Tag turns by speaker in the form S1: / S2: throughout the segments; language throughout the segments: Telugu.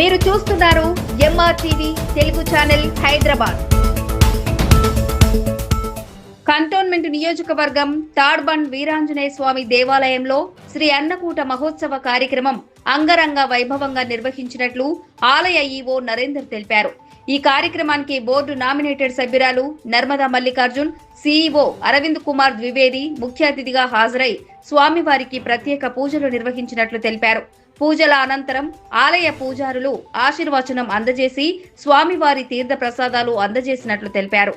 S1: మీరు చూస్తున్నారు M R TV Telugu channel Hyderabad. Cantonment నియోజకవర్గం తాడ్బండ్ వీరాంజనేయ స్వామి దేవాలయంలో శ్రీ అన్నకూట మహోత్సవ కార్యక్రమం అంగరంగ వైభవంగా నిర్వహించినట్లు ఆలయ ఈవో నరేందర్ తెలిపారు. ఈ కార్యక్రమానికి బోర్డు నామినేటెడ్ సభ్యురాలు నర్మదా మల్లికార్జున్ సీఈఓ అరవింద్ కుమార్ ద్వివేది ముఖ్య అతిథిగా హాజరై స్వామివారికి ప్రత్యేక పూజలు నిర్వహించినట్లు తెలిపారు. పూజల అనంతరం ఆలయ పూజారులు ఆశీర్వచనం అందజేసి స్వామివారి తీర్థ ప్రసాదాలు అందజేసినట్లు తెలిపారు.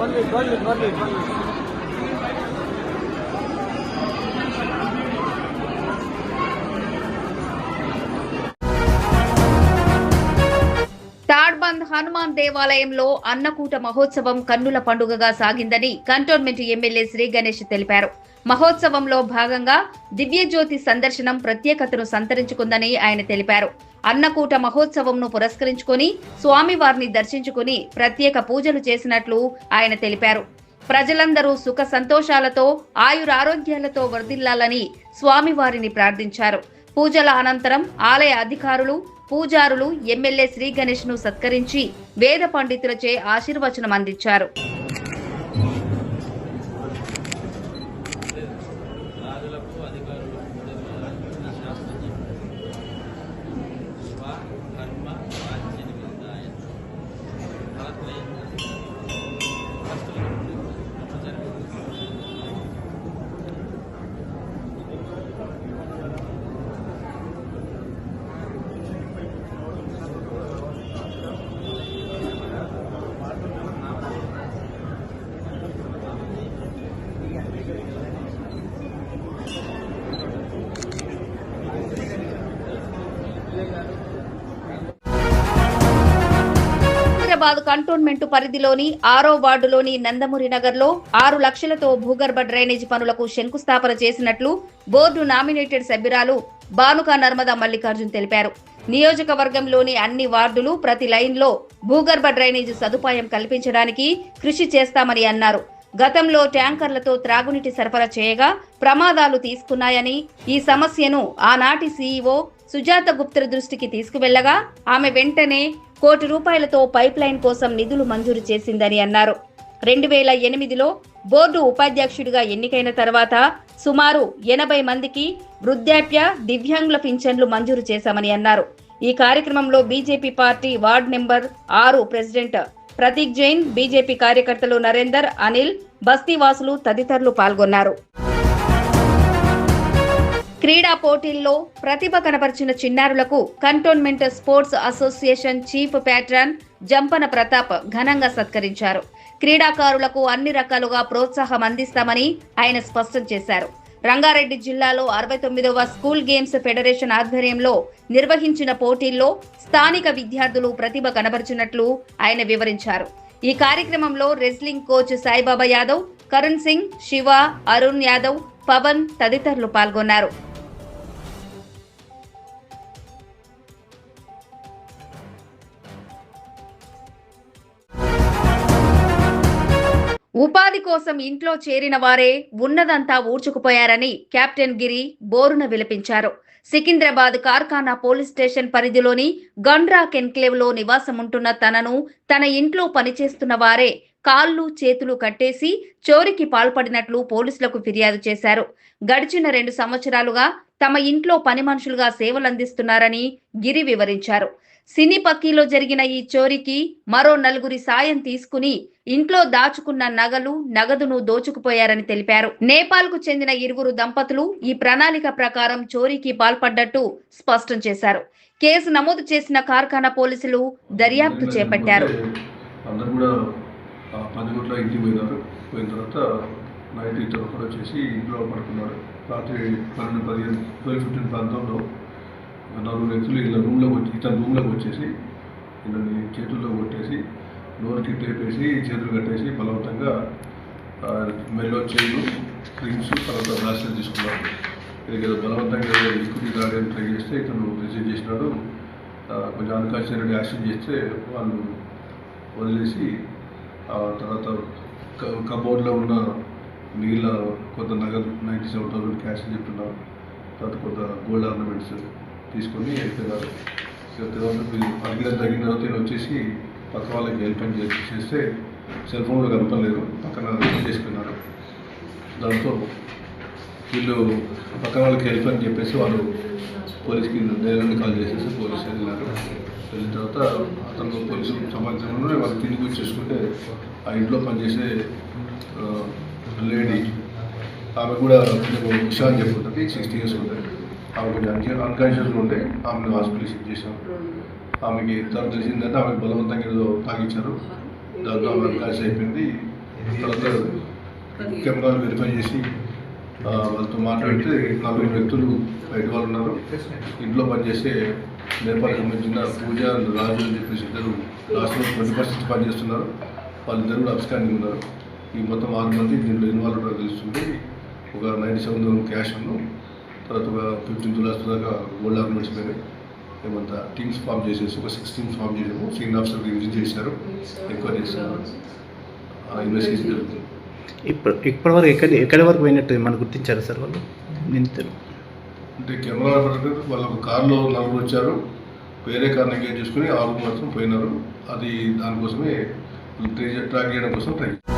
S2: One minute, one
S1: Tadbund Hanuman దేవాలయంలో అన్నకూట మహోత్సవం కన్నుల పండుగగా సాగిందని కంటోన్మెంట్ ఎమ్మెల్యే శ్రీ గణేష్ తెలిపారు. మహోత్సవంలో భాగంగా దివ్యజ్యోతి సందర్శనం ప్రత్యేకతను సంతరించుకుందని ఆయన తెలిపారు. అన్నకూట మహోత్సవంను పురస్కరించుకొని స్వామివారిని దర్శించుకుని ప్రత్యేక పూజలు చేసినట్లు ఆయన తెలిపారు. ప్రజలందరూ సుఖ సంతోషాలతో ఆయురారోగ్యాలతో వర్ధిల్లాలని స్వామివారిని ప్రార్థించారు. పూజల అనంతరం ఆలయ అధికారులు పూజారులు ఎమ్మెల్యే శ్రీ గణేష్ను సత్కరించి వేద పండితులచే ఆశీర్వచనం అందించారు. హైదరాబాద్ కంటోన్మెంట్ పరిధిలోని ఆరో వార్డులోని నందమూరి నగర్లో ఆరు లక్షలతో భూగర్భ డ్రైనేజీ పనులకు శంకుస్థాపన చేసినట్లు బోర్డు నామినేటెడ్ సభ్యురాలు బానుక నర్మదా మల్లికార్జున్ తెలిపారు. నియోజకవర్గంలోని అన్ని వార్డులు ప్రతి లైన్లో భూగర్భ డ్రైనేజ్ సదుపాయం కల్పించడానికి కృషి చేస్తామని అన్నారు. గతంలో ట్యాంకర్లతో త్రాగునీటి సరఫరా చేయగా ప్రమాదాలు తీసుకున్నాయని ఈ సమస్యను ఆనాటి సీఈఓ సుజాత గుప్తుల దృష్టికి తీసుకువెళ్ళగా ఆమె వెంటనే కోటి రూపాయలతో పైప్ లైన్ కోసం నిధులు మంజూరు చేసిందని అన్నారు. రెండు వేల ఎనిమిదిలో బోర్డు ఉపాధ్యక్షుడిగా ఎన్నికైన తర్వాత సుమారు ఎనభై మందికి వృద్ధాప్య దివ్యాంగుల పింఛన్లు మంజూరు చేశామని అన్నారు. ఈ కార్యక్రమంలో బీజేపీ పార్టీ వార్డ్ నెంబర్ ఆరు ప్రెసిడెంట్ ప్రతీక్ జైన్ బీజేపీ కార్యకర్తలు నరేందర్ అనిల్ బస్తీవాసులు తదితరులు పాల్గొన్నారు. క్రీడా పోటీల్లో ప్రతిభ కనపరిచిన చిన్నారులకు cantonment sports association chief patron Jampana Pratap ఘనంగా సత్కరించారు. క్రీడాకారులకు అన్ని రకాలుగా ప్రోత్సాహం అందిస్తామని ఆయన స్పష్టం చేశారు. రంగారెడ్డి జిల్లాలో అరవై తొమ్మిదవ స్కూల్ గేమ్స్ ఫెడరేషన్ ఆధ్వర్యంలో నిర్వహించిన పోటీల్లో స్థానిక విద్యార్థులు ప్రతిభ కనబరిచినట్లు ఆయన వివరించారు. ఈ కార్యక్రమంలో రెస్లింగ్ కోచ్ సాయిబాబా యాదవ్ కరుణ్ సింగ్ శివ అరుణ్ యాదవ్ పవన్ తదితరులు పాల్గొన్నారు. ఉపాధి కోసం ఇంట్లో చేరిన వారే ఉన్నదంతా ఊడ్చుకుపోయారని కెప్టెన్ గిరి బోరున విలపించారు. సికింద్రాబాద్ కార్ఖానా పోలీస్ స్టేషన్ పరిధిలోని గండ్రాక్ ఎన్క్లేవ్లో నివాసముంటున్న తనను తన ఇంట్లో పనిచేస్తున్న వారే కాళ్ళు చేతులు కట్టేసి చోరికి పాల్పడినట్లు పోలీసులకు ఫిర్యాదు చేశారు. గడిచిన రెండు సంవత్సరాలుగా తమ ఇంట్లో పని మనుషులుగా సేవలందిస్తున్నారని గిరి వివరించారు. సినీ పక్కీలో జరిగిన ఈ చోరీకి మరో నలుగురి సాయం తీసుకుని ఇంట్లో దాచుకున్న నగలు నగదును దోచుకుపోయారని తెలిపారు. నేపాల్కు చెందిన ఇరువురు దంపతులు ఈ ప్రణాళిక ప్రకారం చోరీకి పాల్పడ్డట్టు స్పష్టం చేశారు. కేసు నమోదు చేసిన కార్ఖానా పోలీసులు దర్యాప్తు చేపట్టారు.
S3: అందరు కూడా ఆ పది గంటల ఇంటికి పోయినారు. పోయిన తర్వాత నైట్ ఇద్దరు వచ్చేసి ఇంట్లో పడుకున్నారు. రాత్రి పన్నెండు పదిహేను ట్వెల్వ్ ఫిఫ్టీన్ ప్రాంతంలో నలుగురు వ్యక్తులు ఇలా రూమ్లోకి వచ్చి ఇతని రూమ్లోకి వచ్చేసి ఇతని చేతుల్లో కొట్టేసి నోరుకి టేప్ వేసి చేతులు కట్టేసి బలవంతంగా మెల్లో చైన్ రింగ్స్ తర్వాత బ్రాస్లెట్ తీసుకున్నారు ఇది ఏదో బలవంతంగా లిక్విడ్ తాగడానికి ట్రై చేస్తే ఇతను రిసీవ్ చేసినాడు. కొంచెం అన్కాన్షియస్ యాక్షన్ చేస్తే వాళ్ళు వదిలేసి ఆ తర్వాత కబోర్డ్లో ఉన్న నీళ్ళ కొంత నగదు నైంటీ సెవెన్ థౌసండ్ క్యాష్ చెప్తున్నారు. తర్వాత కొంత గోల్డ్ ఆర్నమెంట్స్ తీసుకొని వెళ్తున్నారు తర్వాత అడిగిన తగిన తర్వాత వచ్చేసి పక్క వాళ్ళకి హెల్ప్ అని చేసి చేస్తే సెల్ ఫోన్లో కనపడలేదు. పక్కన చేసుకున్నారు. దాంతో వీళ్ళు పక్కన వాళ్ళకి హెల్ప్ అని చెప్పేసి వాళ్ళు పోలీస్కి ధైర్యాన్ని కాల్ చేసేసి పోలీసు వెళ్ళినారు. వెళ్ళిన తర్వాత అతను పోలీసు సమాచారంలో వాళ్ళు తిరిగి వచ్చి ఆ ఇంట్లో పనిచేసే లేడీ ఆమె కూడా ఉషా అని చెప్పుకుంటుంది సిక్స్టీ ఇయర్స్ ఉంటుంది. ఆమె కొంచెం అన్కా- ఉండే. ఆమెను హాస్పిటల్ షిఫ్ట్ చేశాం. ఆమెకి తర్వాత తెలిసిందంటే ఆమెకు బలవంతంగా ఏదో తాగించారు. దాంతో ఆమె అన్కాన్షియస్ అయిపోయింది. తర్వాత కెమెరాలు వెరిఫై చేసి వాళ్ళతో మాట్లాడితే నలుగురు వ్యక్తులు బయట వాళ్ళు ఉన్నారు. ఇంట్లో పనిచేసే నేపాల్ సంబంధించిన పూజ రాజు అని చెప్పేసి ఇద్దరు రాష్ట్రంలో ట్వంటీ పర్సెంట్ పనిచేస్తున్నారు వాళ్ళిద్దరు కూడా అబ్స్కాండింగ్ ఉన్నారు. ఈ మొత్తం ఆరు మంది దీంట్లో ఇన్వాల్వ్ తెలుస్తుంది ఒక నైంటీ సెవెన్ క్యాష్ ఉన్నాం తర్వాత ఒక ఫిఫ్టీన్ తులాస్ దాకా గోల్డ్ ఆర్నమెంట్స్ పోయినాయి మేమంతా టీమ్స్ ఫామ్ చేసేసి ఒక సిక్స్ టీమ్స్ ఫామ్ చేసాము. సీనియర్ ఆఫీసర్ విజిట్ చేశారు. ఎంక్వైరీ చేస్తున్నారు ఇన్వెస్టిగేషన్ జరుగుతుంది
S4: ఇప్పుడు ఇప్పటి వరకు ఎక్కడి ఎక్కడి వరకు పోయినట్టు మనం గుర్తించారు సార్ వాళ్ళు? నిందితులు
S3: అంటే కెమెరా ఆపరేటర్ వాళ్ళ ఒక కార్లో నలుగురు వచ్చారు. వేరే కార్ని ఎంగేజ్ చేసుకుని ఆరు మాత్రం పోయినారు. అది దానికోసమే ట్రై- ట్రాక్ చేయడం కోసం ట్రై